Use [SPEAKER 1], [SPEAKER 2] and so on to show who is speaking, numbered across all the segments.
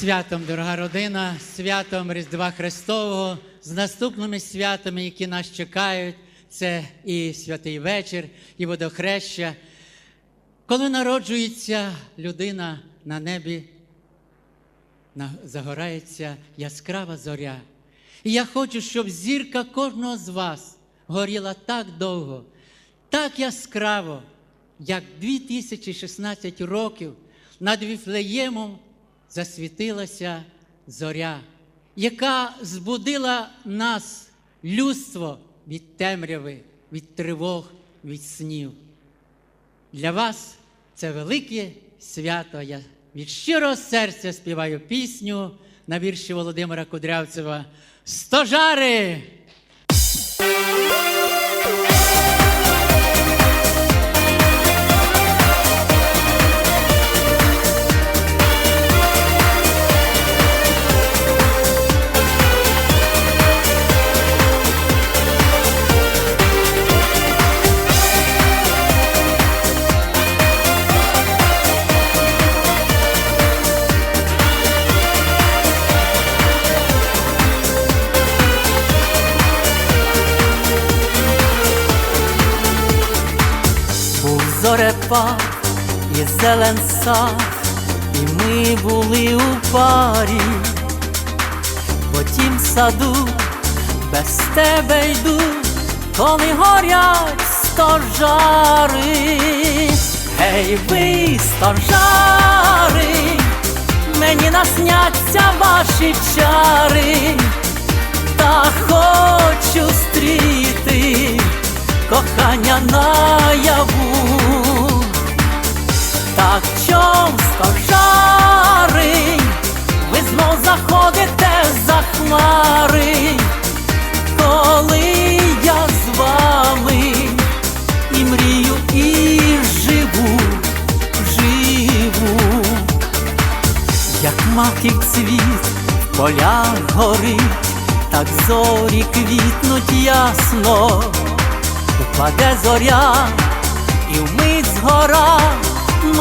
[SPEAKER 1] Святом, дорога родина, святом Різдва Христового, з наступними святами, які нас чекають. Це і святий вечір, і водохреща. Коли народжується людина на небі, загорається яскрава зоря. І я хочу, щоб зірка кожного з вас горіла так довго, так яскраво, як 2016 років над Віфлеємом засвітилася зоря, яка збудила нас, людство, від темряви, від тривог, від снів. Для вас це велике свято. Я від щирого серця співаю пісню на вірші Володимира Кудрявцева Стожари!
[SPEAKER 2] Зорепад і зелен сад, і ми були у парі, в тім саду без тебе йду, коли горять стожари. Гей, ви стожари, мені насняться ваші чари, та хочу стріти кохання наяву, так чом стожари, ви знов заходите за хмари, коли я з вами і мрію, і живу, живу, як маків цвіт в полях горить, так зорі квітнуть ясно. Упаде зоря, і вмить згора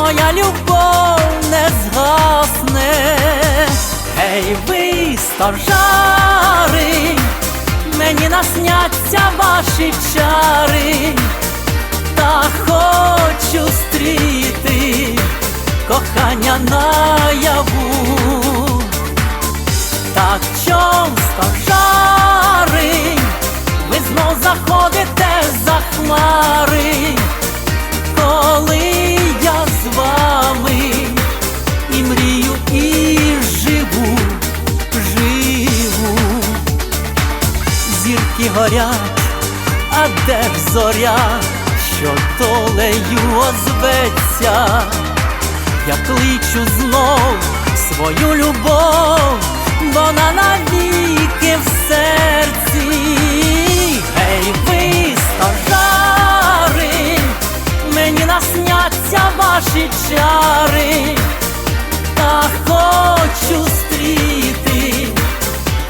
[SPEAKER 2] моя любов не згасне. Гей, ви стожари, мені насняться ваші чари, та хочу стріти кохання наяву. Так чом стожари, ви знов заходите за хмари, коли а де зоря, що долею озветься, я кличу знов свою любов, вона навіки в серці. Гей, ви стожари, мені насняться ваші чари, та хочу стріти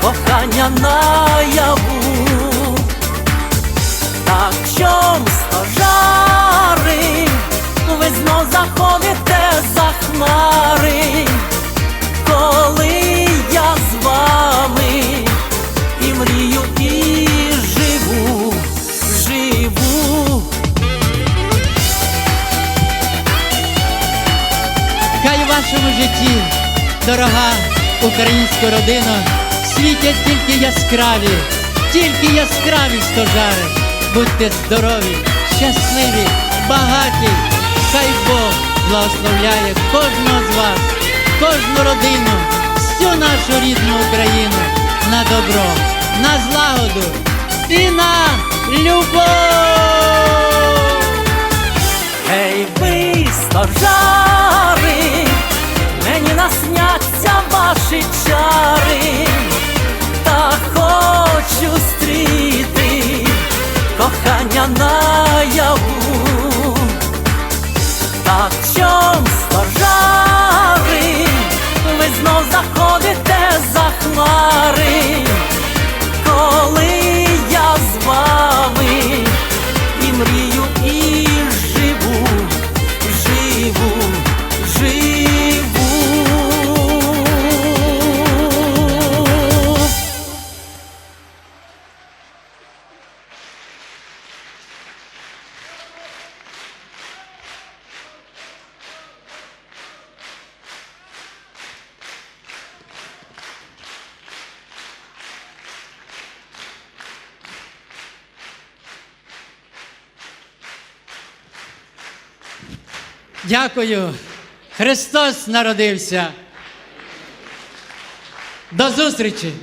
[SPEAKER 2] кохання наяву.
[SPEAKER 1] Дорога українська родина, світять тільки яскраві, тільки яскраві стожари. Будьте здорові, щасливі, багаті. Хай Бог благословляє кожного з вас, кожну родину, всю нашу рідну Україну на добро, на злагоду і на любов. Дякую. Христос народився. До зустрічі!